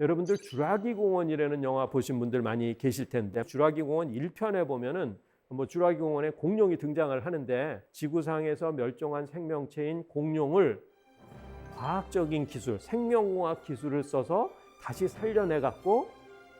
여러분들 주라기 공원이라는 영화 보신 분들 많이 계실 텐데 주라기 공원 1편에 보면은 뭐 주라기 공원에 공룡이 등장을 하는데 지구상에서 멸종한 생명체인 공룡을 과학적인 기술, 생명공학 기술을 써서 다시 살려내 갖고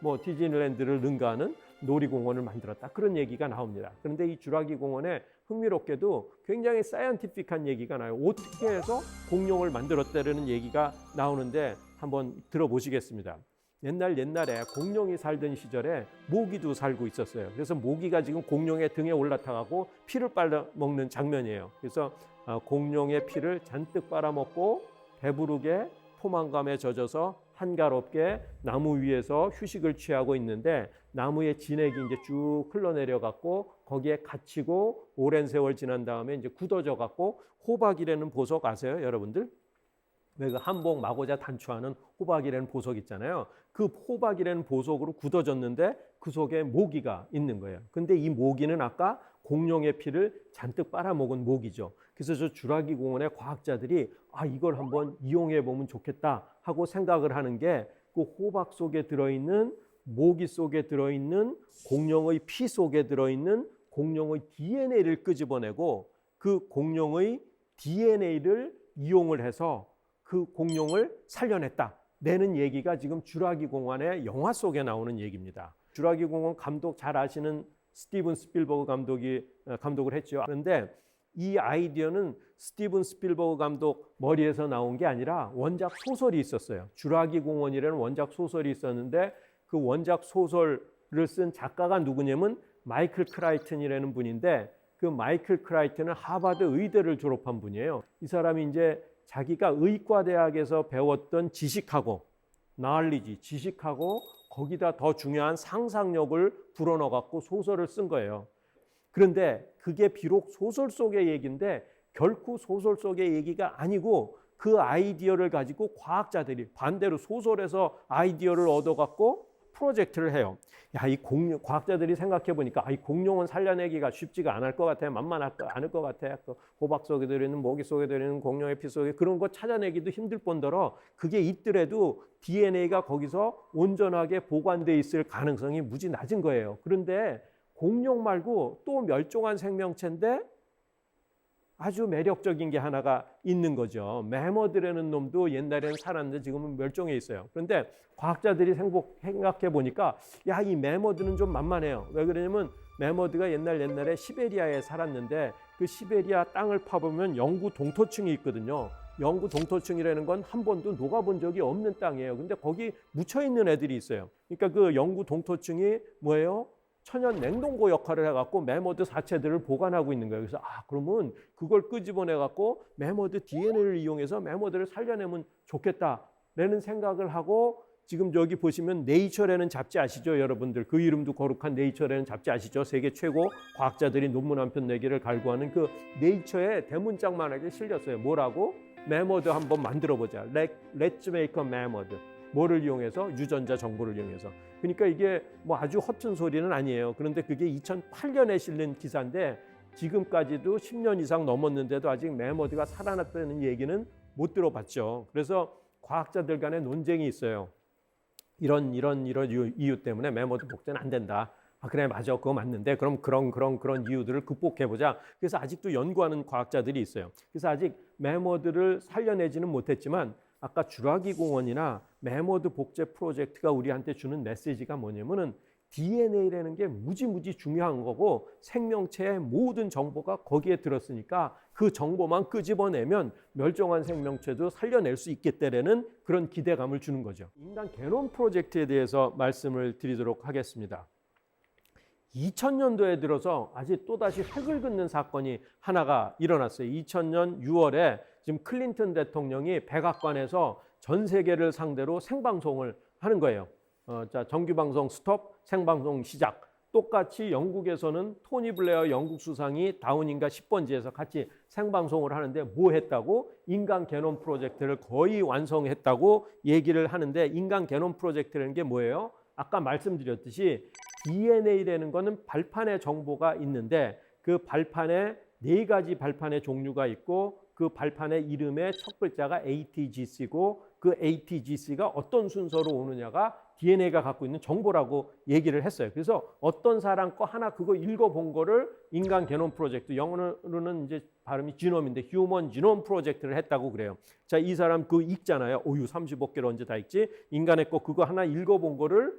뭐 디즈니랜드를 능가하는 놀이공원을 만들었다. 그런 얘기가 나옵니다. 그런데 이 주라기 공원에 흥미롭게도 굉장히 사이언티픽한 얘기가 나요. 어떻게 해서 공룡을 만들었다라는 얘기가 나오는데 한번 들어보시겠습니다. 옛날 옛날에 공룡이 살던 시절에 모기도 살고 있었어요. 그래서 모기가 지금 공룡의 등에 올라타가고 피를 빨아 먹는 장면이에요. 그래서 어, 공룡의 피를 잔뜩 빨아먹고 배부르게 포만감에 젖어서 한가롭게 나무 위에서 휴식을 취하고 있는데 나무의 진액이 이제 쭉 흘러내려 갖고 거기에 갇히고 오랜 세월 지난 다음에 이제 굳어져 갖고 호박이라는 보석 아세요, 여러분들? 왜그 한복 마고자 단추하는 호박이라는 보석 있잖아요. 그 호박이라는 보석으로 굳어졌는데 그 속에 모기가 있는 거예요. 근데 이 모기는 아까 공룡의 피를 잔뜩 빨아먹은 모기죠. 그래서 저 주라기 공원의 과학자들이 아 이걸 한번 이용해 보면 좋겠다 하고 생각을 하는 게 그 호박 속에 들어있는 모기 속에 들어있는 공룡의 피 속에 들어있는 공룡의 DNA를 끄집어내고 그 공룡의 DNA를 이용을 해서 그 공룡을 살려냈다. 내는 얘기가 지금 주라기 공원의 영화 속에 나오는 얘기입니다. 주라기 공원 감독 잘 아시는 스티븐 스필버그 감독이 어, 감독을 했죠. 그런데 이 아이디어는 스티븐 스필버그 감독 머리에서 나온 게 아니라 원작 소설이 있었어요. 주라기 공원이라는 원작 소설이 있었는데 그 원작 소설을 쓴 작가가 누구냐면 마이클 크라이튼이라는 분인데 그 마이클 크라이튼은 하버드 의대를 졸업한 분이에요. 이 사람이 이제 자기가 의과대학에서 배웠던 지식하고 나얼리지, 지식하고 거기다 더 중요한 상상력을 불어넣어 갖고 소설을 쓴 거예요. 그런데 그게 비록 소설 속의 얘기인데 결코 소설 속의 얘기가 아니고 그 아이디어를 가지고 과학자들이 반대로 소설에서 아이디어를 얻어 갖고 프로젝트를 해요. 야, 이 공룡, 과학자들이 생각해 보니까, 아, 이 공룡은 살려내기가 쉽지가 않을 것 같아. 만만할 거, 않을 것 같아. 그 호박 속에 들어있는, 모기 속에 들어있는 공룡의 피 속에 그런 거 찾아내기도 힘들 뿐더러 그게 있더라도 DNA가 거기서 온전하게 보관돼 있을 가능성이 무지 낮은 거예요. 그런데 공룡 말고 또 멸종한 생명체인데 아주 매력적인 게 하나가 있는 거죠. 매머드라는 놈도 옛날에는 살았는데 지금은 멸종해 있어요. 그런데 과학자들이 생각, 생각해 보니까 야, 이 매머드는 좀 만만해요. 왜 그러냐면 매머드가 옛날 옛날에 시베리아에 살았는데 그 시베리아 땅을 파보면 영구 동토층이 있거든요. 영구 동토층이라는 건 한 번도 녹아본 적이 없는 땅이에요. 근데 거기 묻혀 있는 애들이 있어요. 그러니까 그 영구 동토층이 뭐예요? 천연 냉동고 역할을 해갖고 매머드 사체들을 보관하고 있는 거예요. 그래서 아 그러면 그걸 끄집어내 갖고 매머드 DNA를 이용해서 매머드를 살려내면 좋겠다라는 생각을 하고 지금 여기 보시면 네이처라는 잡지 아시죠, 여러분들? 그 이름도 거룩한 네이처라는 잡지 아시죠? 세계 최고 과학자들이 논문 한 편 내기를 갈구하는 그 네이처에 대문짝만하게 실렸어요. 뭐라고? 매머드 한번 만들어 보자. Let's make a mammoth. 뭐를 이용해서? 유전자 정보를 이용해서. 그러니까 이게 뭐 아주 허튼 소리는 아니에요. 그런데 그게 2008년에 실린 기사인데 지금까지도 10년 이상 넘었는데도 아직 매머드가 살아났다는 얘기는 못 들어봤죠. 그래서 과학자들 간에 논쟁이 있어요. 이런 이런 이런 이유, 이유 때문에 매머드 복제는 안 된다. 아 그래 맞아. 그거 맞는데. 그럼 그런 그런 그런 이유들을 극복해 보자. 그래서 아직도 연구하는 과학자들이 있어요. 그래서 아직 매머드를 살려내지는 못했지만 아까 주라기 공원이나 매머드 복제 프로젝트가 우리한테 주는 메시지가 뭐냐면은 DNA라는 게 무지무지 중요한 거고 생명체의 모든 정보가 거기에 들었으니까 그 정보만 끄집어내면 멸종한 생명체도 살려낼 수 있겠다라는 그런 기대감을 주는 거죠. 인간 게놈 프로젝트에 대해서 말씀을 드리도록 하겠습니다. 2000년도에 들어서 아직 또다시 획을 긋는 사건이 하나가 일어났어요. 2000년 6월에 지금 클린턴 대통령이 백악관에서 전 세계를 상대로 생방송을 하는 거예요. 어, 자, 정규 방송 스톱, 생방송 시작. 똑같이 영국에서는 토니 블레어 영국 수상이 다운인가 10번지에서 같이 생방송을 하는데 뭐 했다고? 인간 개놈 프로젝트를 거의 완성했다고 얘기를 하는데 인간 개놈 프로젝트라는 게 뭐예요? 아까 말씀드렸듯이 DNA라는 거는 발판에 정보가 있는데 그 발판에 네 가지 발판의 종류가 있고 그 발판의 이름의 첫 글자가 ATGC고 그 ATGC가 어떤 순서로 오느냐가 DNA가 갖고 있는 정보라고 얘기를 했어요. 그래서 어떤 사람 거 하나 그거 읽어본 거를 인간 게놈 프로젝트 영어로는 이제 발음이 지놈인데 휴먼 지놈 프로젝트를 했다고 그래요. 자, 이 사람 그 읽잖아요. 오유 35개를 언제 다 읽지? 인간의 거 그거 하나 읽어본 거를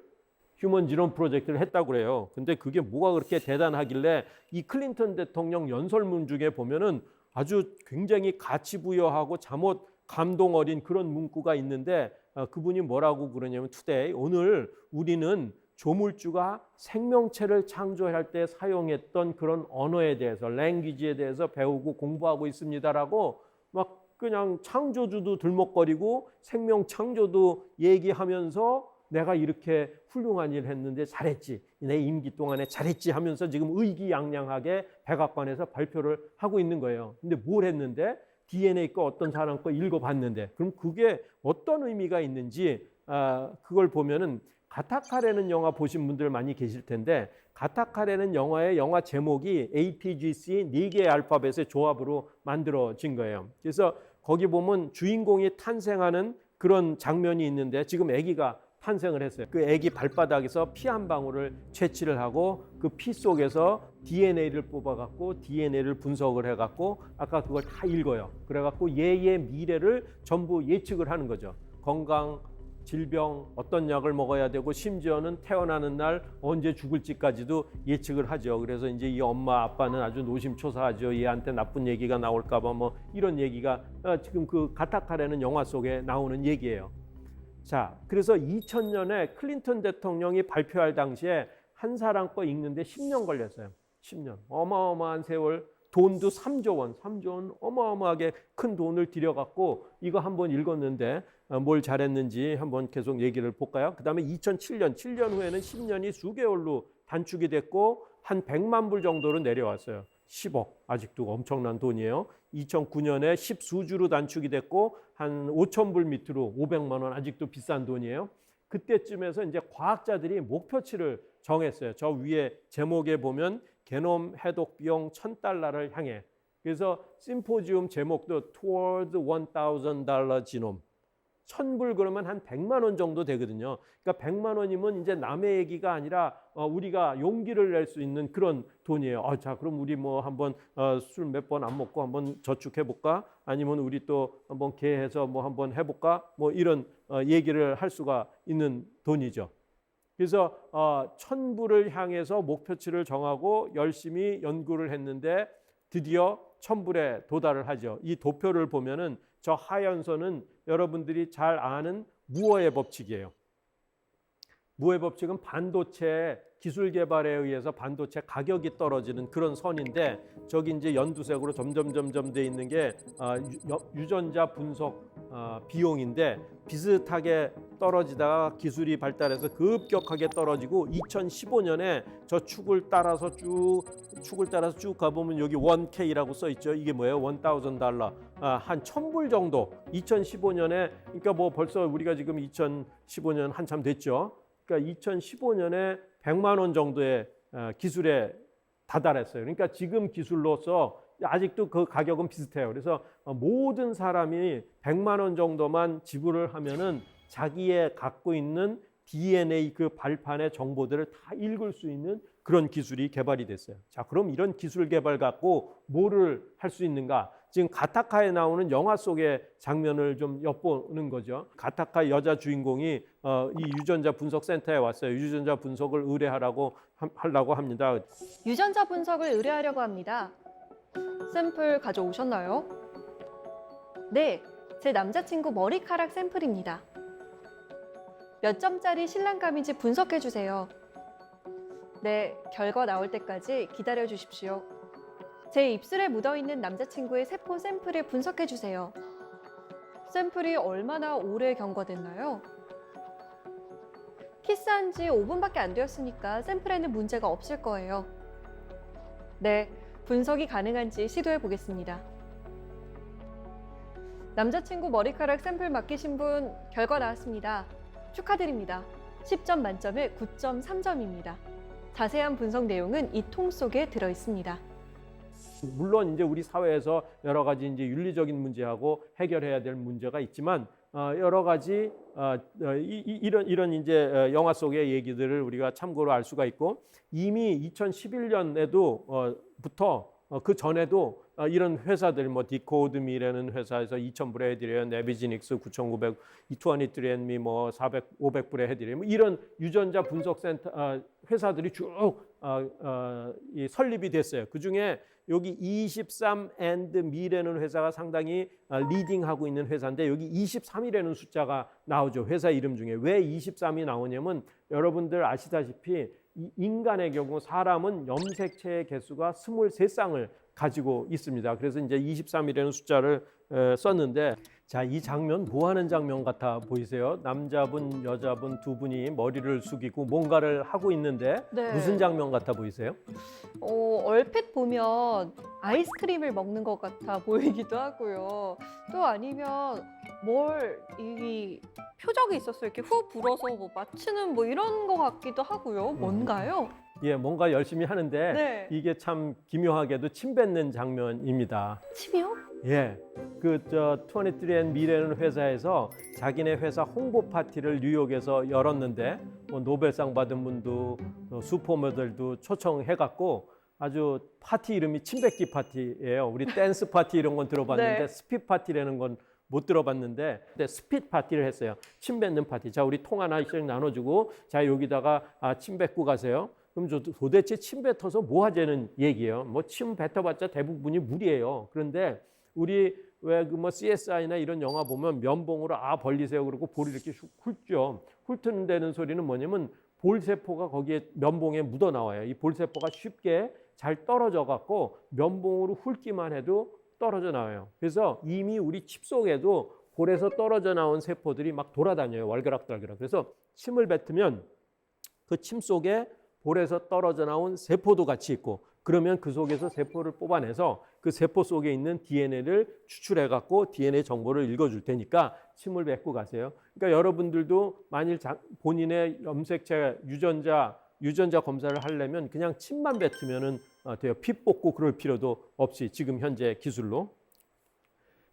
휴먼 지놈 프로젝트를 했다고 그래요. 근데 그게 뭐가 그렇게 대단하길래 이 클린턴 대통령 연설문 중에 보면은 아주 굉장히 가치 부여하고 잠옷 감동 어린 그런 문구가 있는데 어, 그분이 뭐라고 그러냐면 투데이 오늘 우리는 조물주가 생명체를 창조할 때 사용했던 그런 언어에 대해서 랭귀지에 대해서 배우고 공부하고 있습니다라고 막 그냥 창조주도 들먹거리고 생명 창조도 얘기하면서 내가 이렇게 훌륭한 일을 했는데 잘했지 내 임기 동안에 잘했지 하면서 지금 의기양양하게 백악관에서 발표를 하고 있는 거예요. 근데 뭘 했는데 DNA 거 어떤 사람 거 읽어봤는데 그럼 그게 어떤 의미가 있는지 아, 그걸 보면은 가타카레는 영화 보신 분들 많이 계실 텐데 가타카레는 영화의 영화 제목이 ATGC 네 개의 알파벳의 조합으로 만들어진 거예요. 그래서 거기 보면 주인공이 탄생하는 그런 장면이 있는데 지금 아기가 탄생을 했어요. 그 아기 발바닥에서 피 한 방울을 채취를 하고 그 피 속에서 DNA를 뽑아갖고 DNA를 분석을 해갖고 아까 그걸 다 읽어요. 그래갖고 얘의 미래를 전부 예측을 하는 거죠. 건강, 질병, 어떤 약을 먹어야 되고 심지어는 태어나는 날 언제 죽을지까지도 예측을 하죠. 그래서 이제 이 엄마 아빠는 아주 노심초사하죠. 얘한테 나쁜 얘기가 나올까봐 뭐 이런 얘기가 어, 지금 그 가타카레는 영화 속에 나오는 얘기예요. 자, 그래서 2000년에 클린턴 대통령이 발표할 당시에 한 사람 거 읽는데 10년 걸렸어요. 10년. 어마어마한 세월. 돈도 3조 원, 3조 원 어마어마하게 큰 돈을 들여갖고 이거 한번 읽었는데 어, 뭘 잘했는지 한번 계속 얘기를 볼까요? 그 다음에 2007년, 7년 후에는 10년이 수개월로 단축이 됐고 한 100만 불 정도로 내려왔어요. 10억 아직도 엄청난 돈이에요. 2009년에 10수주로 단축이 됐고 한 5천 불 밑으로 500만 원 아직도 비싼 돈이에요. 그때쯤에서 이제 과학자들이 목표치를 정했어요. 저 위에 제목에 보면 게놈 해독 비용 1000달러를 향해. 그래서 심포지움 제목도 Toward 1000 달러 지놈. 천불 그러면 한 100만 원 정도 되거든요. 그러니까 100만 원이면 이제 남의 얘기가 아니라 어, 우리가 용기를 낼 수 있는 그런 돈이에요. 아, 자, 그럼 우리 뭐 한번 어, 술 몇 번 안 먹고 한번 저축해 볼까? 아니면 우리 또 한번 개해서 뭐 한번 해 볼까? 뭐 이런 어, 얘기를 할 수가 있는 돈이죠. 그래서 어, 천불을 향해서 목표치를 정하고 열심히 연구를 했는데 드디어 천불에 도달을 하죠. 이 도표를 보면은 저 하얀 선은 여러분들이 잘 아는 무어의 법칙이에요. 무어의 법칙은 반도체 기술 개발에 의해서 반도체 가격이 떨어지는 그런 선인데 저기 이제 연두색으로 점점 점점 돼 있는 게 아, 유- 유전자 분석 아, 비용인데 비슷하게 떨어지다가 기술이 발달해서 급격하게 떨어지고 2015년에 저 축을 따라서 쭉 축을 따라서 쭉 가보면 여기 1K라고 써 있죠. 이게 뭐예요? 1,000 달러. 아, 한 1000불 정도. 2015년에 그러니까 뭐 벌써 우리가 지금 2015년 한참 됐죠. 그러니까 2015년에 100만 원 정도의 어, 기술에 다달했어요. 그러니까 지금 기술로서 아직도 그 가격은 비슷해요. 그래서 어, 모든 사람이 100만 원 정도만 지불을 하면은 자기의 갖고 있는 DNA 그 발판의 정보들을 다 읽을 수 있는 그런 기술이 개발이 됐어요. 자, 그럼 이런 기술 개발 갖고 뭐를 할 수 있는가? 지금 가타카에 나오는 영화 속의 장면을 좀 엿보는 거죠. 가타카 여자 주인공이 어, 이 유전자 분석 센터에 왔어요. 유전자 분석을 의뢰하라고 함- 하려고 합니다. 유전자 분석을 의뢰하려고 합니다. 샘플 가져오셨나요? 네, 제 남자친구 머리카락 샘플입니다. 몇 점짜리 신랑감인지 분석해 주세요. 네, 결과 나올 때까지 기다려 주십시오. 제 입술에 묻어 있는 남자친구의 세포 샘플을 분석해 주세요. 샘플이 얼마나 오래 경과됐나요? 키스한 지 5분밖에 안 되었으니까 샘플에는 문제가 없을 거예요. 네, 분석이 가능한지 시도해 보겠습니다. 남자친구 머리카락 샘플 맡기신 분 결과 나왔습니다. 축하드립니다. 10점 만점에 9.3점입니다. 자세한 분석 내용은 이 통 속에 들어 있습니다. 물론 이제 우리 사회에서 여러 가지 이제 윤리적인 문제하고 해결해야 될 문제가 있지만 어, 여러 가지 어, 어, 이런 이런 이제 어, 영화 속의 얘기들을 우리가 참고로 알 수가 있고 이미 2011년에도 어, 부터 어, 그 전에도 어, 이런 회사들 뭐 디코드미라는 회사에서 2,000불에 해드려요. 네비지닉스 9,900, 23andMe 뭐 400, 500불에 해드려요. 뭐 이런 유전자 분석 센터 어, 회사들이 쭉이 설립이 됐어요. 그 중에 여기 23andMe라는 회사가 상당히 어, 리딩하고 있는 회사인데 여기 23이라는 숫자가 나오죠. 회사 이름 중에 왜 23이 나오냐면 여러분들 아시다시피 이 인간의 경우 사람은 염색체의 개수가 23쌍을 가지고 있습니다. 그래서 이제 23이라는 숫자를 에, 썼는데 자, 이 장면 뭐 하는 장면 같아 보이세요? 남자분, 여자분 두 분이 머리를 숙이고 뭔가를 하고 있는데 네. 무슨 장면 같아 보이세요? 어, 얼핏 보면 아이스크림을 먹는 것 같아 보이기도 하고요. 또 아니면 뭘 이 표적이 있었어요. 이렇게 후 불어서 뭐 맞추는 뭐 이런 것 같기도 하고요. 뭔가요? 예, 뭔가 열심히 하는데 네. 이게 참 기묘하게도 침 뱉는 장면입니다. 침이요? 예, 그저 23and 미래는 회사에서 자기네 회사 홍보 파티를 뉴욕에서 열었는데 뭐 노벨상 받은 분도 또 슈퍼모델도 초청해 갖고 아주 파티 이름이 침뱉기 파티예요. 우리 댄스 파티 이런 건 들어봤는데 네. 스핏 파티라는 건 못 들어봤는데 근데 스핏 파티를 했어요. 침 뱉는 파티. 자, 우리 통 하나씩 나눠주고 자 여기다가 아, 침 뱉고 가세요. 그럼 저 도대체 침 뱉어서 뭐 하자는 얘기예요. 뭐 침 뱉어봤자 대부분이 물이에요. 그런데 우리 왜 그 뭐 CSI나 이런 영화 보면 면봉으로 아 벌리세요 그러고 볼이 이렇게 슉 훑죠. 훑는다는 소리는 뭐냐면 볼세포가 거기에 면봉에 묻어 나와요. 이 볼세포가 쉽게 잘 떨어져 갖고 면봉으로 훑기만 해도 떨어져 나와요. 그래서 이미 우리 칩 속에도 볼에서 떨어져 나온 세포들이 막 돌아다녀요. 월그락달그락. 그래서 침을 뱉으면 그 침 속에 볼에서 떨어져 나온 세포도 같이 있고 그러면 그 속에서 세포를 뽑아내서 그 세포 속에 있는 DNA를 추출해 갖고 DNA 정보를 읽어 줄 테니까 침을 뱉고 가세요. 그러니까 여러분들도 만일 자- 본인의 염색체 유전자 유전자 검사를 하려면 그냥 침만 뱉으면은 어, 돼요. 피 뽑고 그럴 필요도 없이 지금 현재 기술로.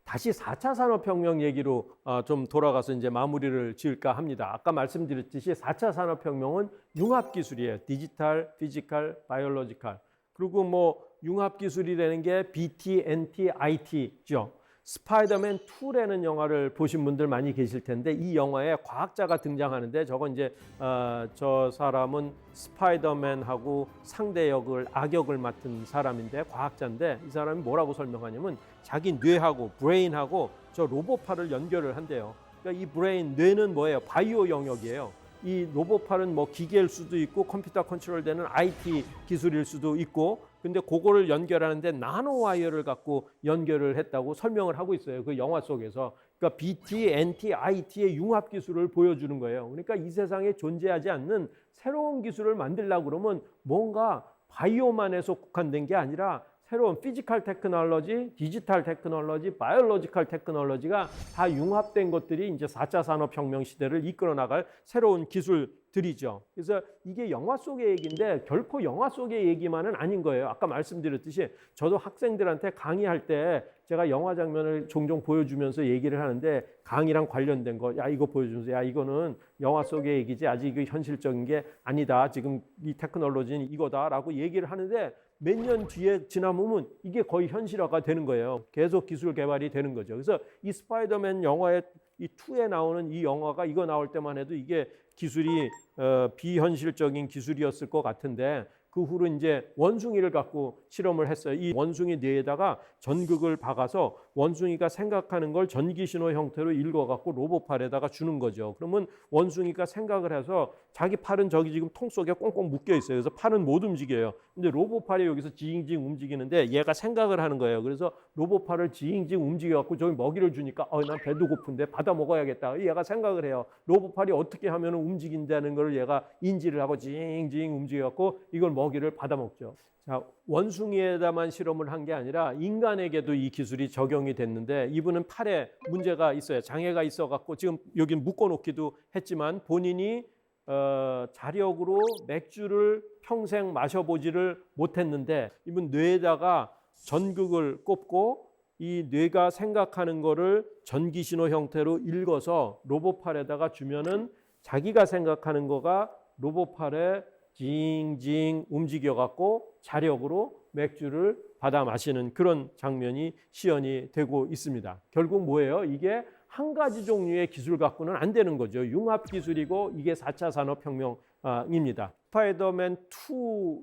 다시 4차 산업혁명 얘기로 어, 좀 돌아가서 이제 마무리를 지을까 합니다. 아까 말씀드렸듯이 4차 산업혁명은 융합기술이에요. 디지털, 피지컬, 바이올로지컬. 그리고 뭐 융합기술이라는 게 BT, NT, IT죠. 스파이더맨 2라는 영화를 보신 분들 많이 계실 텐데 이 영화에 과학자가 등장하는데 저건 이제 어, 저 사람은 스파이더맨하고 상대 역을 악역을 맡은 사람인데 과학자인데 이 사람이 뭐라고 설명하냐면 자기 뇌하고 브레인하고 저 로봇팔을 연결을 한대요. 그러니까 이 브레인 뇌는 뭐예요? 바이오 영역이에요. 이 로봇팔은 뭐 기계일 수도 있고 컴퓨터 컨트롤되는 IT 기술일 수도 있고 근데 그거를 연결하는데 나노 와이어를 갖고 연결을 했다고 설명을 하고 있어요. 그 영화 속에서. 그러니까 BT, NT, IT의 융합 기술을 보여주는 거예요. 그러니까 이 세상에 존재하지 않는 새로운 기술을 만들려고 그러면 뭔가 바이오만에서 국한된 게 아니라 새로운 피지컬 테크놀로지, 디지털 테크놀로지, 바이올로지컬 테크놀로지가 다 융합된 것들이 이제 4차 산업혁명 시대를 이끌어 나갈 새로운 기술들이죠. 그래서 이게 영화 속의 얘기인데 결코 영화 속의 얘기만은 아닌 거예요. 아까 말씀드렸듯이 저도 학생들한테 강의할 때 제가 영화 장면을 종종 보여주면서 얘기를 하는데 강의랑 관련된 거, 야 이거 보여주면서 야 이거는 영화 속의 얘기지 아직 이거 현실적인 게 아니다. 지금 이 테크놀로지는 이거다라고 얘기를 하는데 몇 년 뒤에 지나면 이게 거의 현실화가 되는 거예요. 계속 기술 개발이 되는 거죠. 그래서 이 스파이더맨 영화에 이 2에 나오는 이 영화가 이거 나올 때만 해도 이게 기술이 어, 비현실적인 기술이었을 것 같은데 그 후로 이제 원숭이를 갖고 실험을 했어요. 이 원숭이 뇌에다가 전극을 박아서 원숭이가 생각하는 걸 전기 신호 형태로 읽어 갖고 로봇 팔에다가 주는 거죠. 그러면 원숭이가 생각을 해서 자기 팔은 저기 지금 통 속에 꽁꽁 묶여 있어요. 그래서 팔은 못 움직여요. 근데 로봇 팔이 여기서 지잉지잉 움직이는데 얘가 생각을 하는 거예요. 그래서 로봇 팔을 지잉지잉 움직여 갖고 저기 먹이를 주니까 어, 난 배도 고픈데 받아 먹어야겠다. 얘가 생각을 해요. 로봇 팔이 어떻게 하면 움직인다는 걸 얘가 인지를 하고 지잉지잉 움직여 갖고 이걸 먹이를 받아 먹죠. 자, 원숭이에다만 실험을 한 게 아니라 인간에게도 이 기술이 적용이 됐는데 이분은 팔에 문제가 있어요. 장애가 있어 갖고 지금 여기 묶어 놓기도 했지만 본인이 어, 자력으로 맥주를 평생 마셔보지를 못했는데 이분 뇌에다가 전극을 꼽고 이 뇌가 생각하는 거를 전기 신호 형태로 읽어서 로봇팔에다가 주면은 자기가 생각하는 거가 로봇팔에 징징 움직여 갖고 자력으로 맥주를 받아 마시는 그런 장면이 시연이 되고 있습니다. 결국 뭐예요? 이게 한 가지 종류의 기술 갖고는 안 되는 거죠. 융합 기술이고 이게 4차 산업혁명입니다. 스파이더맨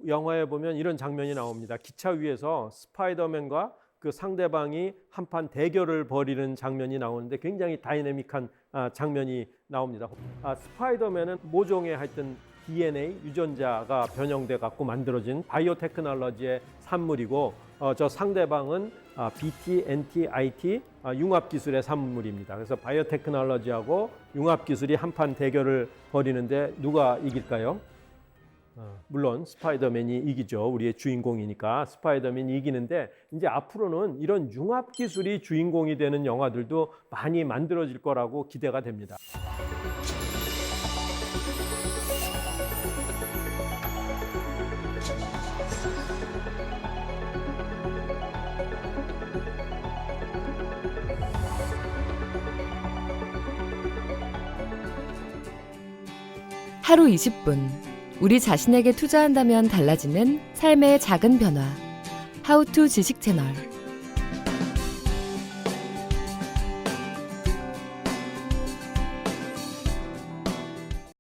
2 영화에 보면 이런 장면이 나옵니다. 기차 위에서 스파이더맨과 그 상대방이 한판 대결을 벌이는 장면이 나오는데 굉장히 다이내믹한 아, 장면이 나옵니다. 아, 스파이더맨은 모종의 하여튼 DNA 유전자가 변형돼 갖고 만들어진 바이오 테크놀로지의 산물이고 어, 저 상대방은 아, BT, NT, IT 아, 융합 기술의 산물입니다. 그래서 바이오 테크놀로지하고 융합 기술이 한판 대결을 벌이는데 누가 이길까요? 어, 물론 스파이더맨이 이기죠. 우리의 주인공이니까 스파이더맨이 이기는데 이제 앞으로는 이런 융합 기술이 주인공이 되는 영화들도 많이 만들어질 거라고 기대가 됩니다. 하루 20분. 우리 자신에게 투자한다면 달라지는 삶의 작은 변화. 하우투 지식 채널.